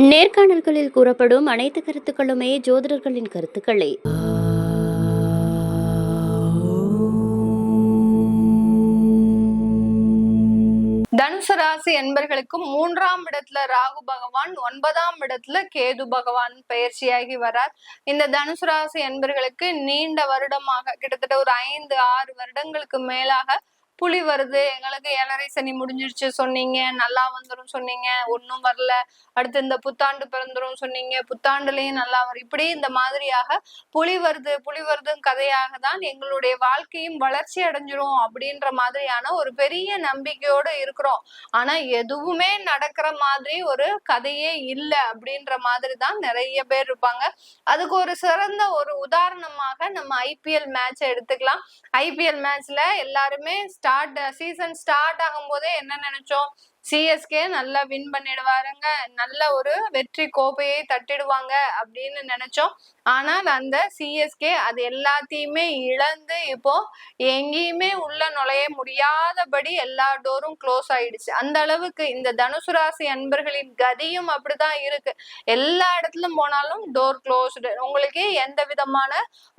நேர்காணல்களில் கூறப்படும் அனைத்து கருத்துக்களுமே ஜோதிடர்களின் கருத்துக்களே. தனுசு ராசி என்பர்களுக்கும் மூன்றாம் இடத்துல ராகு பகவான் ஒன்பதாம் இடத்துல கேது பகவான் பயிற்சியாகி வரார். இந்த தனுசு ராசி என்பர்களுக்கு நீண்ட வருடமாக கிட்டத்தட்ட ஒரு ஐந்து ஆறு வருடங்களுக்கு மேலாக புலி வருது. எங்களுக்கு ஏழரை சனி முடிஞ்சிருச்சு சொன்னீங்க. நல்லா வந்துடும் சொன்னீங்க. ஒன்றும் வரல. அடுத்து இந்த புத்தாண்டு பிறந்துரும் சொன்னீங்க. புத்தாண்டுலயும் நல்லா வரும். இப்படி இந்த மாதிரியாக புலி வருது புலி வருதும் கதையாக தான் எங்களுடைய வாழ்க்கையும் வளர்ச்சி அடைஞ்சிரும் அப்படின்ற மாதிரியான ஒரு பெரிய நம்பிக்கையோட இருக்கிறோம். ஆனா எதுவுமே நடக்கிற மாதிரி ஒரு கதையே இல்லை அப்படின்ற மாதிரி தான் நிறைய பேர் இருப்பாங்க. அதுக்கு ஒரு சிறந்த ஒரு உதாரணமாக நம்ம ஐபிஎல் மேட்சை எடுத்துக்கலாம். ஐபிஎல் மேட்ச்ல எல்லாருமே ஸ்டார்ட் சீசன் ஸ்டார்ட் ஆகும் போதே என்ன நினைச்சோம்? சிஎஸ்கே நல்லா வின் பண்ணிடுவாருங்க. நல்ல ஒரு வெற்றி கோப்பையை தட்டிடுவாங்க அப்படின்னு நினைச்சோம். ஆனால் அந்த சிஎஸ்கே அது எல்லாத்தையுமே இழந்து இப்போ எங்கேயுமே உள்ள நுழைய முடியாதபடி எல்லா டோரும் க்ளோஸ் ஆயிடுச்சு. அந்த அளவுக்கு இந்த தனுசு ராசி அன்பர்களின் கதியும் அப்படிதான் இருக்கு. எல்லா இடத்துலும் போனாலும் டோர் க்ளோஸ்டு உங்களுக்கு எந்த விதமான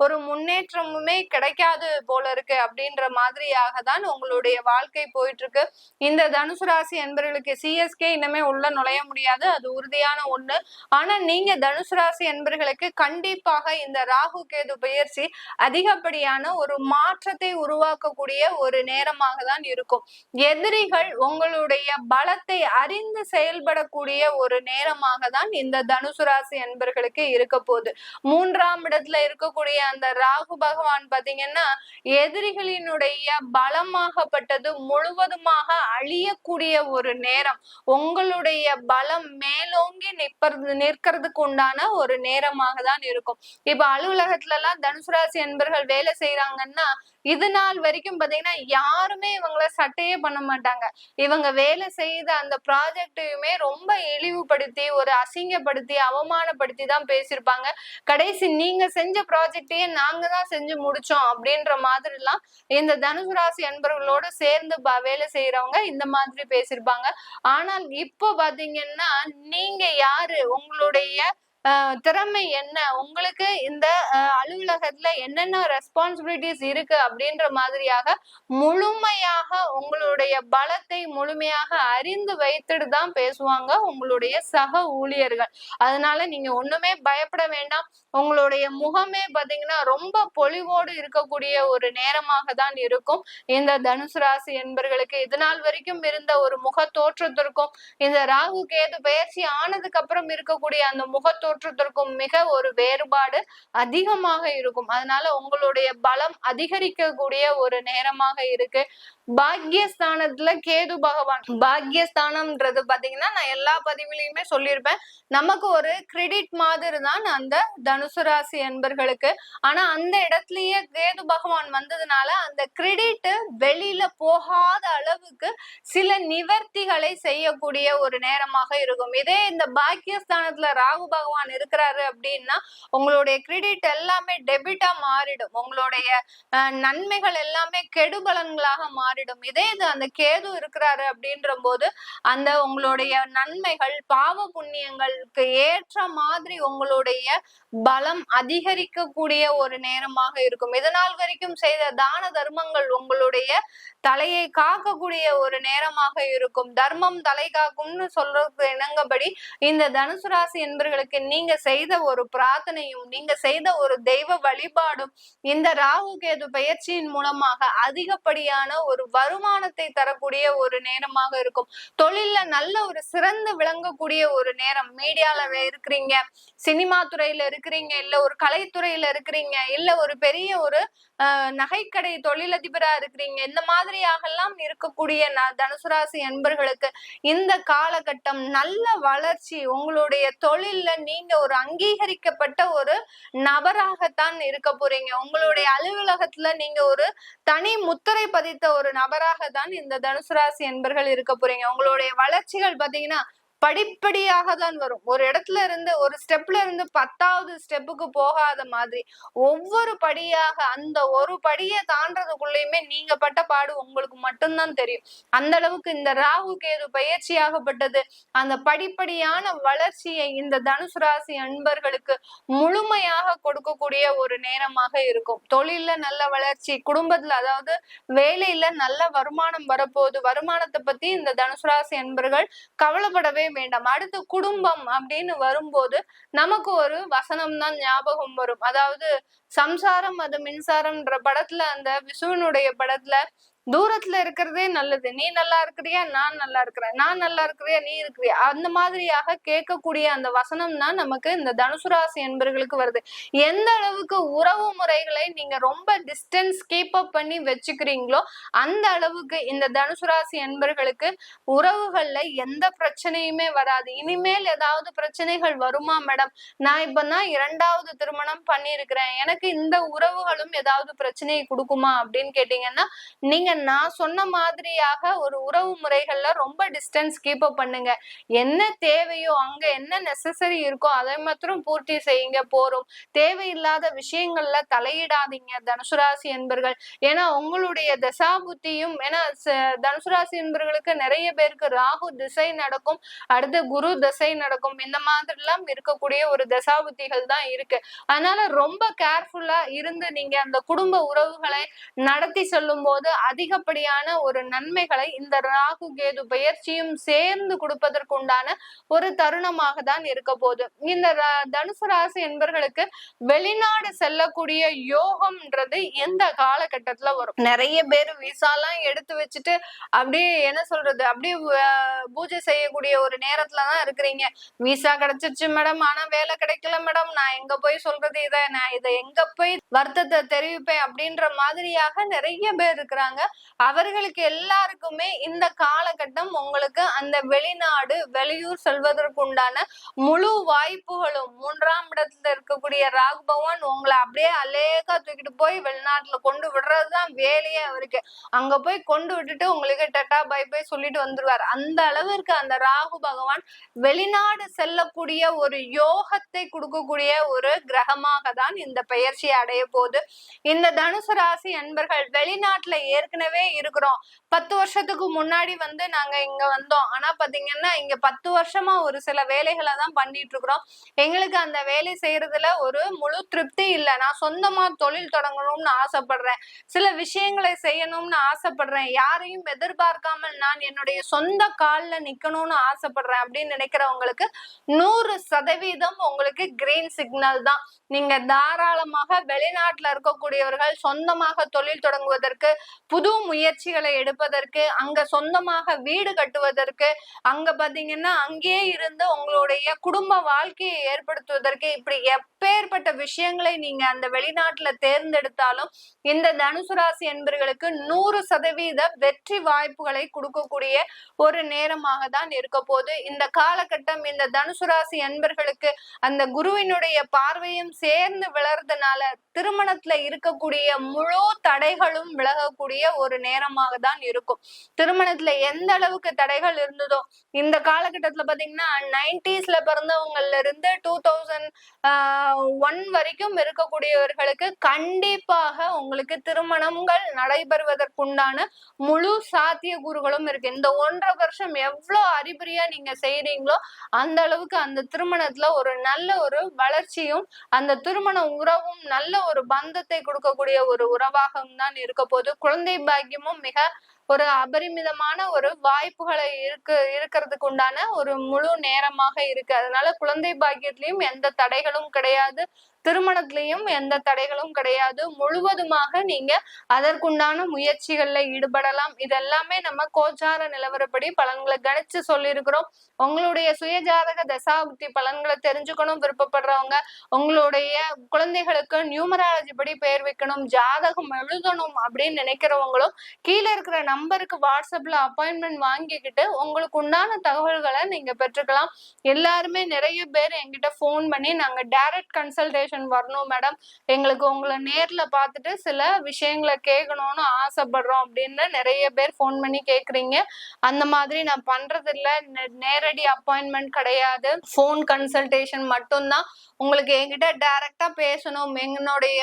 ஒரு முன்னேற்றமுமே கிடைக்காது போல இருக்கு அப்படின்ற மாதிரியாக தான் உங்களுடைய வாழ்க்கை போயிட்டு இருக்கு. இந்த தனுசு ராசி என்பவர்களுக்கு சிஎஸ்கே இனிமே உள்ள நுழைய முடியாது. அது உறுதியான ஒண்ணு. ஆனா நீங்க தனுசு ராசி என்பர்களுக்கு கண்டிப்பாக இந்த ராகு கேது பயிற்சி அதிகப்படியான ஒரு மாற்றத்தை உருவாக்கக்கூடிய ஒரு நேரமாக தான் இருக்கும். எதிரிகள் உங்களுடைய பலத்தை அறிந்து செயல்படக்கூடிய ஒரு நேரமாக தான் இந்த தனுசு ராசி என்பர்களுக்கு இருக்க போகுது. மூன்றாம் இடத்துல இருக்கக்கூடிய அந்த ராகு பகவான் பாத்தீங்கன்னா எதிரிகளினுடைய பலமாகப்பட்டது முழுவதுமாக அழியக்கூடிய ஒரு நேரம். உங்களுடைய பலம் மேலோங்கி நிற்பது நிற்கிறதுக்கு உண்டான ஒரு நேரமாக தான் இருக்கும். இப்ப அலுவலகத்துல எல்லாம் தனுசு ராசி என்பர்கள் வேலை செய்யறாங்கன்னா இது நாள் வரைக்கும் பாத்தீங்கன்னா யாருமே இவங்கள சட்டையே பண்ண மாட்டாங்க. இவங்க வேலை செய்த அந்த ப்ராஜெக்டையுமே ரொம்ப இழிவுபடுத்தி ஒரு அசிங்கப்படுத்தி அவமானப்படுத்தி தான் பேசியிருப்பாங்க. கடைசி நீங்க செஞ்ச ப்ராஜெக்டையே நாங்க தான் செஞ்சு முடிச்சோம் அப்படின்ற மாதிரி எல்லாம் இந்த தனுசு ராசி அன்பர்களோட சேர்ந்து வேலை செய்யறவங்க இந்த மாதிரி பேசியிருப்பாங்க. ஆனால் இப்போ பாத்தீங்கன்னா நீங்க யாரு? உங்களுடைய திறமை என்ன? உங்களுக்கு இந்த அலுவலகத்துல என்னென்ன ரெஸ்பான்சிபிலிட்டிஸ் இருக்கு அப்படின்ற மாதிரியாக முழுமையாக உங்களுடைய பலத்தை முழுமையாக அறிந்து வைத்துட்டு தான் பேசுவாங்க உங்களுடைய சக ஊழியர்கள். அதனால நீங்க ஒண்ணுமே பயப்பட வேண்டாம். உங்களுடைய முகமே பாத்தீங்கன்னா ரொம்ப பொலிவோடு இருக்கக்கூடிய ஒரு நேரமாக தான் இருக்கும். இந்த தனுசு ராசி என்பர்களுக்கு இது நாள் வரைக்கும் இருந்த ஒரு முக தோற்றத்திற்கும் இந்த ராகு கேது பயிற்சி ஆனதுக்கு அப்புறம் இருக்கக்கூடிய அந்த முகத்தோ தோற்றத்திற்கும் மிக ஒரு வேறுபாடு அதிகமாக இருக்கும். அதனால உங்களுடைய பலம் அதிகரிக்கக்கூடிய ஒரு நேரமாக இருக்கு. பாக்யஸ்தானத்துல கேது பகவான் பாக்யஸ்தானம்ன்றது பாத்தீங்கன்னா நான் எல்லா பதிவுலையுமே சொல்லியிருப்பேன். நமக்கு ஒரு கிரெடிட் மாதிரி தான் அந்த தனுசு ராசி என்பர்களுக்கு ஆனா அந்த இடத்துலயே கேது பகவான் வந்ததுனால அந்த கிரெடிட் வெளியில போகாத அளவுக்கு சில நிவர்த்திகளை செய்யக்கூடிய ஒரு நேரமாக இருக்கும். இதே இந்த பாக்கியஸ்தானத்துல ராகு பகவான் பகவான் இருக்கிறாரு அப்படின்னா உங்களுடைய கிரெடிட் எல்லாமே டெபிட்டா மாறிடும். உங்களுடைய நன்மைகள் எல்லாமே கெடுபலன்களாக மாறிடும். இதே இது அந்த கேது இருக்கிறாரு அப்படின்ற போது அந்த உங்களுடைய நன்மைகள் பாவ புண்ணியங்களுக்கு ஏற்ற மாதிரி உங்களுடைய பலம் அதிகரிக்கக்கூடிய ஒரு நேரமாக இருக்கும். இதனால் வரைக்கும் செய்த தான தர்மங்கள் உங்களுடைய தலையை காக்கக்கூடிய ஒரு நேரமாக இருக்கும். தர்மம் தலை காக்கும்னு சொல்றதுக்கு இணங்கபடி இந்த தனுசு ராசி என்பர்களுக்கு நீங்க செய்த ஒரு பிரார்த்தனையும் நீங்க செய்த ஒரு தெய்வ வழிபாடும் இந்த ராகு கேது பயிற்சியின் மூலமாக அதிகப்படியான ஒரு வருமானத்தை தரக்கூடிய ஒரு நேரமாக இருக்கும். தொழில்ல நல்ல ஒரு சிறந்து விளங்கக்கூடிய ஒரு நேரம். மீடியால இருக்கிறீங்க சினிமா துறையில இருக்கிறீங்க இல்ல ஒரு கலைத்துறையில இருக்கிறீங்க இல்ல ஒரு பெரிய ஒரு நகைக்கடை தொழிலதிபரா இருக்கிறீங்க. இந்த மாதிரியாகலாம் இருக்கக்கூடிய ந- தனுசு ராசி என்பர்களுக்கு இந்த காலகட்டம் நல்ல வளர்ச்சி உங்களுடைய தொழில்ல நீங்க ஒரு அங்கீகரிக்கப்பட்ட ஒரு நபராகத்தான் இருக்க போறீங்க. உங்களுடைய அலுவலகத்துல நீங்க ஒரு தனி முத்திரை பதித்த ஒரு நபராக தான் இந்த தனுசு ராசி என்பர்கள் இருக்க போறீங்க. உங்களுடைய வளர்ச்சிகள் பாத்தீங்கன்னா படிப்படியாக தான் வரும். ஒரு இடத்துல இருந்து ஒரு ஸ்டெப்ல இருந்து பத்தாவது ஸ்டெப்புக்கு போகாத மாதிரி ஒவ்வொரு படியாக அந்த ஒரு படியை தாண்டறதுக்குள்ளயுமே நீங்க பட்ட பாடு உங்களுக்கு மட்டும்தான் தெரியும். அந்த அளவுக்கு இந்த ராகு கேது பயிற்சியாகப்பட்டது. அந்த படிப்படியான வளர்ச்சியை இந்த தனுசு ராசி அன்பர்களுக்கு முழுமையாக கொடுக்கக்கூடிய ஒரு நேரமாக இருக்கும். தொழில்ல நல்ல வளர்ச்சி குடும்பத்துல அதாவது வேலையில நல்ல வருமானம் வரப்போகுது. வருமானத்தை பத்தி இந்த தனுசு ராசி அன்பர்கள் கவலைப்படவே வேண்டாம். அடுத்து குடும்பம் அப்படின்னு வரும்போது நமக்கு ஒரு வசனம் தான் ஞாபகம் வரும். அதாவது சம்சாரம் அது மின்சாரம்ன்ற படத்துல அந்த விசுவனுடைய படத்துல தூரத்துல இருக்கிறதே நல்லது. நீ நல்லா இருக்கிறியா? நான் நல்லா இருக்கிறேன். நான் நல்லா இருக்கிறியா? நீ இருக்கிறியா? அந்த மாதிரியாக கேட்கக்கூடிய அந்த வசனம் தான் நமக்கு இந்த தனுசு ராசி என்பர்களுக்கு வருது. எந்த அளவுக்கு உறவு முறைகளை நீங்க ரொம்ப டிஸ்டன்ஸ் கீப் அப் பண்ணி வச்சுக்கிறீங்களோ அந்த அளவுக்கு இந்த தனுசு ராசி என்பர்களுக்கு உறவுகள்ல எந்த பிரச்சனையுமே வராது. இனிமேல் ஏதாவது பிரச்சனைகள் வருமா மேடம்? நான் இப்ப தான் இரண்டாவது திருமணம் பண்ணியிருக்கிறேன். எனக்கு இந்த உறவுகளும் ஏதாவது பிரச்சனையை கொடுக்குமா அப்படின்னு கேட்டீங்கன்னா நீங்க நான் சொன்ன மாதிரியாக ஒரு உறவு முறைகள்ல ரொம்ப டிஸ்டன்ஸ் கீப் அப் பண்ணுங்க. என்ன தேவையோ அங்க என்ன நெசசரி இருக்கோ அதை மாத்திரம் பூர்த்தி செய்யுங்க போறோம். தேவையில்லாத விஷயங்கள்ல தலையிடாதீங்க தனுசுராசி என்பர்கள். ஏன்னா உங்களுடைய தசாபுத்தியும் ஏன்னா தனுசுராசி என்பர்களுக்கு நிறைய பேருக்கு ராகு திசை நடக்கும் அடுத்து குரு திசை நடக்கும். இந்த மாதிரி எல்லாம் இருக்கக்கூடிய ஒரு தசாபுத்திகள் தான் இருக்கு. அதனால ரொம்ப கேர்ஃபுல்லா இருந்து நீங்க அந்த குடும்ப உறவுகளை நடத்தி செல்லும் போது அதிக அதிகப்படியான ஒரு நன்மைகளை இந்த ராகு கேது பயிற்சியும் சேர்ந்து கொடுப்பதற்கு உண்டான ஒரு தருணமாக தான் இருக்க போகுது. இந்த தனுசு ராசி என்பர்களுக்கு வெளிநாடு செல்லக்கூடிய யோகம்ன்றது எந்த காலகட்டத்துல வரும்? நிறைய பேர் விசாலாம் எடுத்து வச்சுட்டு அப்படியே என்ன சொல்றது? அப்படியே பூஜை செய்யக்கூடிய ஒரு நேரத்துல தான் இருக்கிறீங்க. விசா கிடைச்சிருச்சு மேடம். ஆனா வேலை கிடைக்கல மேடம். நான் எங்க போய் சொல்றது? இதை நான் இதை எங்க போய் வருத்தத்தை தெரிவிப்பேன்? அப்படின்ற மாதிரியாக நிறைய பேர் இருக்கிறாங்க. அவர்களுக்கு எல்லாருக்குமே இந்த காலகட்டம் உங்களுக்கு அந்த வெளிநாடு வெளியூர் செல்வதற்குண்டான முழு வாய்ப்புகளும். மூன்றாம் இடத்துல இருக்கக்கூடிய ராகு பகவான் உங்களை அப்படியே அலேக்கா தூக்கிட்டு போய் வெளிநாட்டுல கொண்டு விடுறதுதான் வேலையே அவருக்கு. அங்க போய் கொண்டு விட்டுட்டு உங்களுக்கு டட்டா பை பை சொல்லிட்டு வந்துருவார். அந்த அளவிற்கு அந்த ராகு பகவான் வெளிநாடு செல்லக்கூடிய ஒரு யோகத்தை கொடுக்கக்கூடிய ஒரு கிரகமாக தான் இந்த பெயர்ச்சி அடைய போகுது. இந்த தனுசு ராசி அன்பர்கள் வெளிநாட்டுல ஏற்கனவே இருக்கிறோம். பத்து வருஷத்துக்கு முன்னாடி வந்து நாங்க இங்க வந்தோம். ஆனா பாத்தீங்கன்னா இங்க பத்து வருஷமா ஒரு சில வேலைகளை தான் பண்ணிட்டு இருக்கிறோம். எங்களுக்கு அந்த வேலை செய்யறதுல ஒரு முழு திருப்தி இல்லை. நான் சொந்தமா தொழில் தொடங்கணும்னு ஆசைப்படுறேன். சில விஷயங்களை செய்யணும்னு ஆசைப்படுறேன். யாரையும் எதிர்பார்க்காமல் நான் என்னுடைய சொந்த கால்ல நிக்கணும்னு ஆசைப்படுறேன் அப்படின்னு நினைக்கிறவங்களுக்கு நூறு சதவீதம் உங்களுக்கு கிரீன் சிக்னல் தான். நீங்க தாராளமாக வெளிநாட்டுல இருக்கக்கூடியவர்கள் சொந்தமாக தொழில் தொடங்குவதற்கு புது முயற்சிகளை எடுப்பதற்கு அங்க சொந்தமாக வீடு கட்டுவதற்கு அங்க பாத்தீங்கன்னா அங்கேயே இருந்து உங்களுடைய குடும்ப வாழ்க்கையை ஏற்படுத்துவதற்கு இப்படி எப்பேற்பட்ட விஷயங்களை நீங்க அந்த வெளிநாட்டுல தேர்ந்தெடுத்தாலும் இந்த தனுசு ராசி என்பர்களுக்கு நூறு சதவீத வெற்றி வாய்ப்புகளை கொடுக்கக்கூடிய ஒரு நேரமாக தான் இருக்க போது இந்த காலகட்டம் இந்த தனுசு ராசி என்பர்களுக்கு அந்த குருவினுடைய பார்வையும் சேர்ந்து விளறதுனால திருமணத்துல இருக்கக்கூடிய முழு தடைகளும் விலகக்கூடிய ஒரு நேரமாக தான் இருக்கும். திருமணத்துல எந்த அளவுக்கு தடைகள் இருந்ததோ இந்த காலகட்டத்துல பாத்தீங்கன்னா நைன்டிஸ்ல பிறந்தவங்கல இருந்து டூ தௌசண்ட் ஒன் வரைக்கும் இருக்கக்கூடியவர்களுக்கு கண்டிப்பாக உங்களுக்கு திருமணங்கள் நடைபெறுவதற்குண்டான முழு சாத்திய கூறுகளும் இருக்கு. இந்த ஒன்றரை வருஷம் எவ்வளவு அறிகுறியா நீங்க செய்யறீங்களோ அந்த அளவுக்கு அந்த திருமணத்துல ஒரு நல்ல ஒரு வளர்ச்சியும் அந்த திருமண உறவும் நல்ல ஒரு பந்தத்தை கொடுக்கக்கூடிய ஒரு உறவாகவும் தான் இருக்க போது குழந்தை பாக்கியமும் மிக ஒரு அபரிமிதமான ஒரு வாய்ப்புகளை இருக்கு இருக்கிறதுக்கு உண்டான ஒரு முழு நேரமாக இருக்கு. அதனால குழந்தை பாக்கியத்திலயும் எந்த தடைகளும் கிடையாது திருமணத்திலையும் எந்த தடைகளும் கிடையாது. முழுவதுமாக நீங்க அதற்குண்டான முயற்சிகள்ல ஈடுபடலாம். இதெல்லாமே நம்ம கோச்சார நிலவரப்படி பலன்களை கணிச்சு சொல்லியிருக்கிறோம். உங்களுடைய சுயஜாதக தசாபுக்தி பலன்களை தெரிஞ்சுக்கணும் விருப்பப்படுறவங்க. உங்களுடைய குழந்தைகளுக்கு நியூமராலஜி படி பெயர் வைக்கணும் ஜாதகம் எழுதணும் அப்படின்னு நினைக்கிறவங்களும் கீழே இருக்கிற நம்பருக்கு வாட்ஸ்அப்ல அப்பாயின்மெண்ட் வாங்கிக்கிட்டு உங்களுக்கு உண்டான தகவல்களை நீங்க பெற்றுக்கலாம். எல்லாருமே நிறைய பேர் எங்கிட்ட ஃபோன் பண்ணி நாங்க டைரக்ட் கன்சல்டேஷன் வரணும் மேடம் எங்களுக்கு உங்களை நேர்ல பார்த்துட்டு சில விஷயங்களை கேட்கணும்னு ஆசைப்படுறோம் அப்படின்னு நிறைய பேர் ஃபோன் பண்ணி கேக்குறீங்க. அந்த மாதிரி நான் பண்றது இல்ல நேரடி அப்பாயின்மெண்ட் கிடையாது. ஃபோன் கன்சல்டேஷன் மட்டும்தான். உங்களுக்கு என்கிட்ட டைரக்டா பேசணும். எங்களுடைய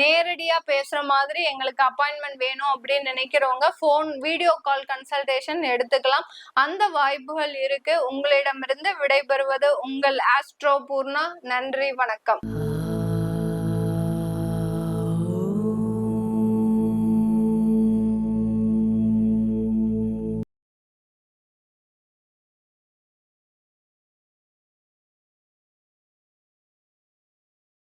நேரடியா பேசுற மாதிரி எங்களுக்கு அப்பாயின்மெண்ட் வேணும் அப்படின்னு நினைக்கிறவங்க ஃபோன் வீடியோ கால் கன்சல்டேஷன் எடுத்துக்கலாம். அந்த வாய்ப்புகள் இருக்கு. உங்களிடமிருந்து விடைபெறுவது உங்கள் ஆஸ்ட்ரோ பூர்ணா நன்றி வணக்கம்.